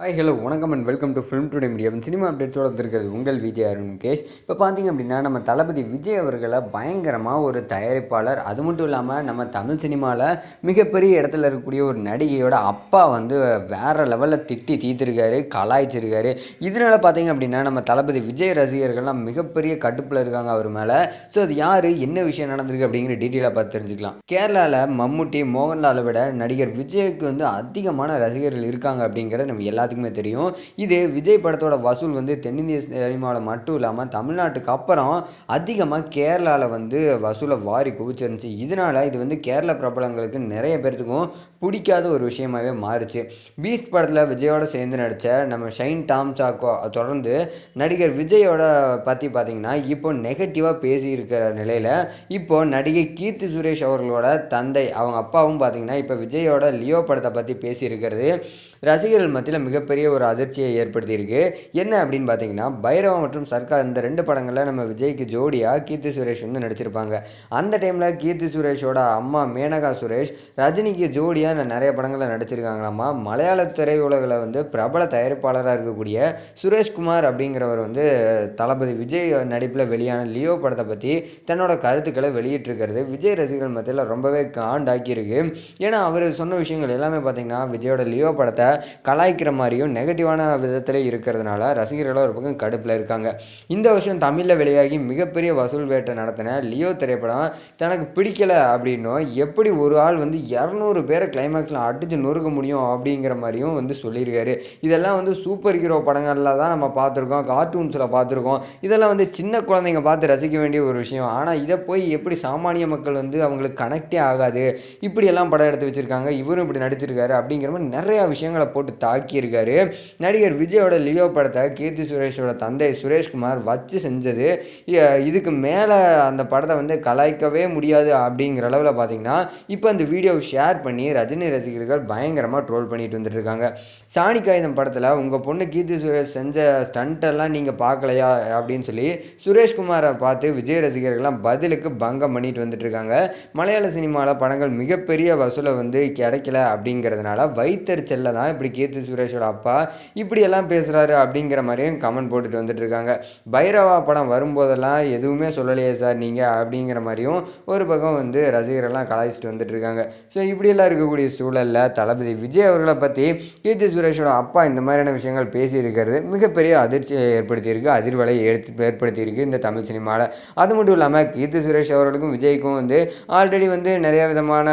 Hi hello வணக்கம் and welcome to film today media cinema அப்டேட்ஸோட வந்திருக்கிறது உங்கள் விஜய் அருண் கேஷ். இப்போ பார்த்தீங்க அப்படின்னா நம்ம தளபதி விஜய் அவர்களை பயங்கரமாக ஒரு தயாரிப்பாளர் அது மட்டும் இல்லாமல் நம்ம தமிழ் சினிமாவில் மிகப்பெரிய இடத்துல இருக்கக்கூடிய ஒரு நடிகையோட அப்பா வந்து வேறு லெவலில் திட்டி தீர்த்திருக்காரு கலாய்ச்சிருக்காரு. இதனால் பார்த்தீங்க அப்படின்னா நம்ம தளபதி விஜய் ரசிகர்கள்லாம் மிகப்பெரிய கட்டுப்பில் இருக்காங்க அவர் மேலே. ஸோ அது யார் என்ன விஷயம் நடந்திருக்கு அப்படிங்கிற டீட்டெயிலாக பார்த்து தெரிஞ்சுக்கலாம். கேரளாவில் மம்முட்டி மோகன்லாலை விட நடிகர் விஜய்க்கு வந்து அதிகமான ரசிகர்கள் இருக்காங்க அப்படிங்கிறத நம்ம எல்லாத்துக்குமே தெரியும். இது விஜய் படத்தோட வசூல் வந்து தென்னிந்திய சினிமாவில் மட்டும் இல்லாமல் தமிழ்நாட்டுக்கு அப்புறம் அதிகமாக கேரளாவில் வந்து வசூலை வாரி குவிச்சிருந்துச்சு. இதனால் இது வந்து கேரள பிரபலங்களுக்கு நிறைய பேர்த்துக்கும் பிடிக்காத ஒரு விஷயமாகவே மாறுச்சு. பீஸ்ட் படத்தில் விஜயோட சேர்ந்து நடித்த நம்ம ஷைன் டாம் சாக்கோ தொடர்ந்து நடிகர் விஜயோட பற்றி பார்த்தீங்கன்னா இப்போ நெகட்டிவாக பேசியிருக்கிற நிலையில் இப்போ நடிகை கீர்த்தி சுரேஷ் அவர்களோட தந்தை அவங்க அப்பாவும் பார்த்தீங்கன்னா இப்போ விஜயோட லியோ படத்தை பற்றி பேசியிருக்கிறது. ரசிகர்கள் மத்தியில் மிக மிகப்பெரிய ஒரு அதிர்ச்சியை ஏற்படுத்தியிருக்கு. என்ன அப்படின்னு பார்த்தீங்கன்னா பைரவா மற்றும் சர்க்கார் இந்த ரெண்டு படங்களில் நம்ம விஜய்க்கு ஜோடியாக கீர்த்தி சுரேஷ் வந்து நடிச்சிருப்பாங்க. அந்த டைமில் கீர்த்தி சுரேஷோட அம்மா மேனகா சுரேஷ் ரஜினிக்கு ஜோடியாக நிறைய படங்களில் நடிச்சிருக்காங்களாமா? மலையாள திரையுலகில் வந்து பிரபல தயாரிப்பாளராக இருக்கக்கூடிய சுரேஷ்குமார் அப்படிங்கிறவர் வந்து தளபதி விஜய் நடிப்பில் வெளியான லியோ படத்தை பற்றி தன்னோட கருத்துக்களை வெளியிட்டிருக்கிறது. விஜய் ரசிகர்கள் மத்தியில் ரொம்பவே காண்டாக்கியிருக்கு. ஏன்னா அவர் சொன்ன விஷயங்கள் எல்லாமே பார்த்தீங்கன்னா விஜயோட லியோ படத்தை கலாய்க்கிற மாதிரியும் நெகட்டிவான விதத்தில் இருக்கிறதுனால ரசிகர்கள் ஒரு பக்கம் கடுப்பில் இருக்காங்க. இந்த வருஷம் தமிழில் வெளியாகி மிகப்பெரிய வசூல் வேட்டை நடத்தின லியோ திரைப்படம் தனக்கு பிடிக்கல அப்படின்னும் எப்படி ஒரு ஆள் வந்து இரநூறு பேரை கிளைமேக்ஸில் அடித்து நொறுக்க முடியும் அப்படிங்கிற மாதிரியும் வந்து சொல்லியிருக்காரு. இதெல்லாம் வந்து சூப்பர் ஹீரோ படங்களில் தான் நம்ம பார்த்துருக்கோம் கார்ட்டூன்ஸில் பார்த்துருக்கோம். இதெல்லாம் வந்து சின்ன குழந்தைங்க பார்த்து ரசிக்க வேண்டிய ஒரு விஷயம். ஆனால் இதை போய் எப்படி சாமானிய மக்கள் வந்து அவங்களுக்கு கனெக்டே ஆகாது? இப்படியெல்லாம் படம் எடுத்து வச்சுருக்காங்க இவரும் இப்படி நடிச்சிருக்காரு அப்படிங்கிற மாதிரி நிறையா விஷயங்களை போட்டு பண்ணியிருக்காரு நடிகர் விஜயோட லியோ படத்தை கீர்த்தி சுரேஷோட தந்தை சுரேஷ்குமார் வச்சு செஞ்சது. இதுக்கு மேலே அந்த படத்தை வந்து கலாய்க்கவே முடியாது அப்படிங்கிற அளவில் பார்த்தீங்கன்னா இப்போ அந்த வீடியோவை ஷேர் பண்ணி ரஜினி ரசிகர்கள் பயங்கரமாக ட்ரோல் பண்ணிட்டு வந்துட்டு இருக்காங்க சாணி காகிதம் படத்தில் உங்கள் பொண்ணு கீர்த்தி சுரேஷ் செஞ்ச ஸ்டண்ட்டெல்லாம் நீங்கள் பார்க்கலையா அப்படின்னு சொல்லி சுரேஷ்குமாரை பார்த்து விஜய் ரசிகர்கள்லாம் பதிலுக்கு பங்கம் பண்ணிட்டு வந்துட்டு இருக்காங்க மலையாள சினிமாவில் படங்கள் மிகப்பெரிய வசூலை வந்து கிடைக்கல அப்படிங்கிறதுனால வைத்தறிச்சலில் தான் இப்படி கீர்த்தி சுரேஷ் சுரேஷோட அப்பா இப்படியெல்லாம் பேசுகிறாரு அப்படிங்கிற மாதிரியும் கமெண்ட் போட்டுட்டு வந்துட்டு இருக்காங்க. பைரவா படம் வரும்போதெல்லாம் எதுவுமே சொல்லலையே சார் நீங்கள் அப்படிங்கிற மாதிரியும் ஒரு பக்கம் வந்து ரசிகரெல்லாம் கலாய்ச்சிட்டு வந்துட்டு இருக்காங்க. ஸோ இப்படியெல்லாம் இருக்கக்கூடிய சூழலில் தளபதி விஜய் அவர்களை பற்றி கீர்த்தி சுரேஷோட அப்பா இந்த மாதிரியான விஷயங்கள் பேசியிருக்கிறது மிகப்பெரிய அதிர்ச்சியை ஏற்படுத்தியிருக்கு அதிர்வலை ஏற்படுத்தி ஏற்படுத்தியிருக்கு இந்த தமிழ் சினிமாவில் அது மட்டும் இல்லாமல் கீர்த்தி சுரேஷ் அவர்களுக்கும் விஜய்க்கும் வந்து ஆல்ரெடி வந்து நிறைய விதமான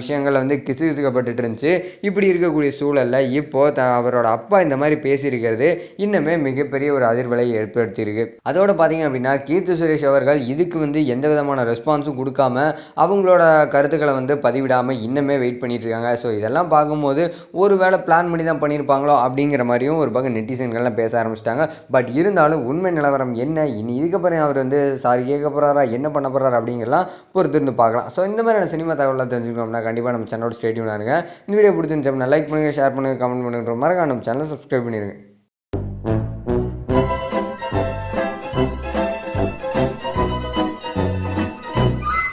விஷயங்கள் வந்து கிசுகிசுக்கப்பட்டுட்டு இருந்துச்சு. இப்படி இருக்கக்கூடிய சூழலில் இப்போது த அவரோட அப்பா இந்த மாதிரி பேசியிருக்கிறது இன்னுமே மிகப்பெரிய ஒரு அதிர்வலை ஏற்படுத்தியிருக்கு. அதோட பார்த்தீங்க அப்படின்னா கீர்த்தி சுரேஷ் அவர்கள் இதுக்கு வந்து எந்த விதமான ரெஸ்பான்ஸும் கொடுக்காம அவங்களோட கருத்துக்களை வந்து பதிவிடாமல் இன்னுமே வெயிட் பண்ணிட்டு இருக்காங்க ஸோ இதெல்லாம் பார்க்கும்போது ஒரு வேளை பிளான் பண்ணி தான் பண்ணியிருப்பாங்களோ அப்படிங்கிற மாதிரியும் ஒரு பக்கம் நெட்டிசன்கள்லாம் பேச ஆரம்பிச்சிட்டாங்க. பட் இருந்தாலும் உண்மை நிலவரம் என்ன? இனி இதுக்கப்புறம் அவர் வந்து சாரி கேட்க போகிறாரா என்ன பண்ண போகிறாரா அப்படிங்கிறலாம் பொறுத்திருந்து பார்க்கலாம். ஸோ இந்த மாதிரியான சினிமா தகவலாம் தெரிஞ்சுக்கணும்னா கண்டிப்பாக நம்ம சேனலோட ஸ்டேடியம் இருங்க. இந்த வீடியோ பிடிச்சிருந்துச்சோம்னா லைக் பண்ணுங்கள் ஷேர் பண்ணுங்கள் கமெண்ட் பண்ணுங்கிற மறக்காம நம்ம சேனலை சப்ஸ்கிரைப் பண்ணிடுங்க